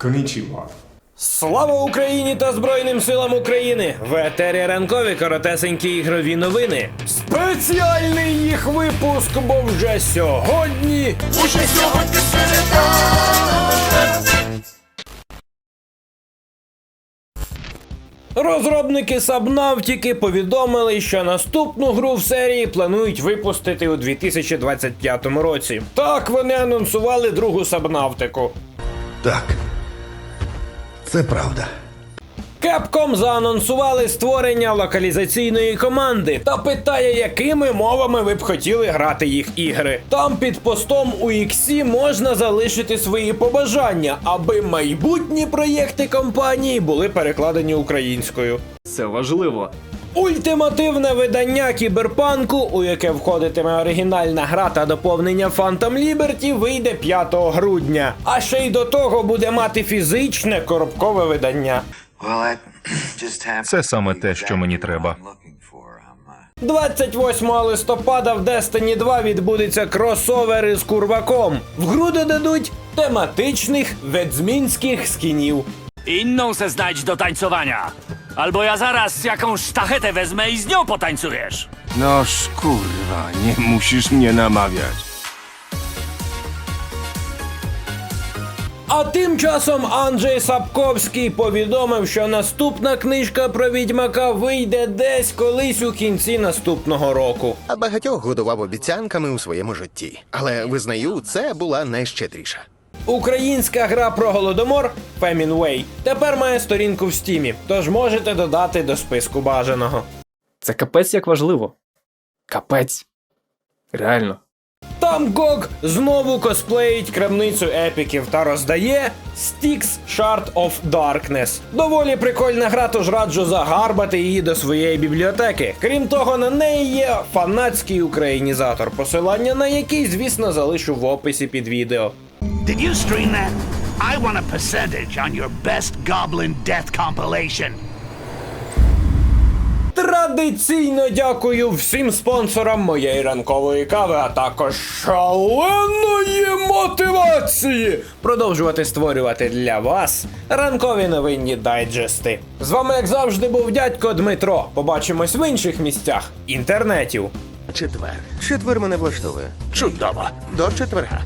Конічіва. Слава Україні та Збройним силам України! В етері ранкові коротесенькі ігрові новини. Спеціальний їх випуск, бо вже сьогодні. Уже сьогодні середа. Розробники Сабнавтіки повідомили, що наступну гру в серії планують випустити у 2025 році. Так вони анонсували другу Сабнавтику. Так. Це правда. Capcom заанонсували створення локалізаційної команди та питає, якими мовами ви б хотіли грати їх ігри. Там під постом у Іксі можна залишити свої побажання, аби майбутні проєкти компанії були перекладені українською. Це важливо. Ультимативне видання кіберпанку, у яке входитиме оригінальна гра та доповнення Phantom Liberty, вийде 5 грудня. А ще й до того буде мати фізичне коробкове видання. Це саме те, що мені треба. 28 листопада в Destiny 2 відбудеться кросовер із курваком. В гру додадуть тематичних ведзмінських скінів. Inną se znajdź do tańcowania. Albo ja zaraz jakąś sztachetę wezmę i z nią potańcujesz. Noż kurwa, nie musisz mnie namawiać. А тим часом Анджей Сапковський повідомив, що наступна книжка про відьмака вийде десь колись у кінці наступного року. А багатьох годував обіцянками у своєму житті. Але визнаю, це була найщедріша. Українська гра про голодомор Way тепер має сторінку в стімі, тож можете додати до списку бажаного. Це капець як важливо. Капець. Реально. Там Гог знову косплеїть крамницю епіків та роздає Styx Shard of Darkness. Доволі прикольна гра, тож раджу загарбати її до своєї бібліотеки. Крім того, на неї є фанатський українізатор, посилання на який, звісно, залишу в описі під відео. Did you stream that? I want a percentage on your best Goblin Death compilation. Традиційно дякую всім спонсорам моєї ранкової кави, а також шаленої мотивації продовжувати створювати для вас ранкові новинні дайджести. З вами, як завжди, був дядько Дмитро. Побачимось в інших місцях інтернетів. Четвер. Четвер мене влаштовує. Чудово. До четверга.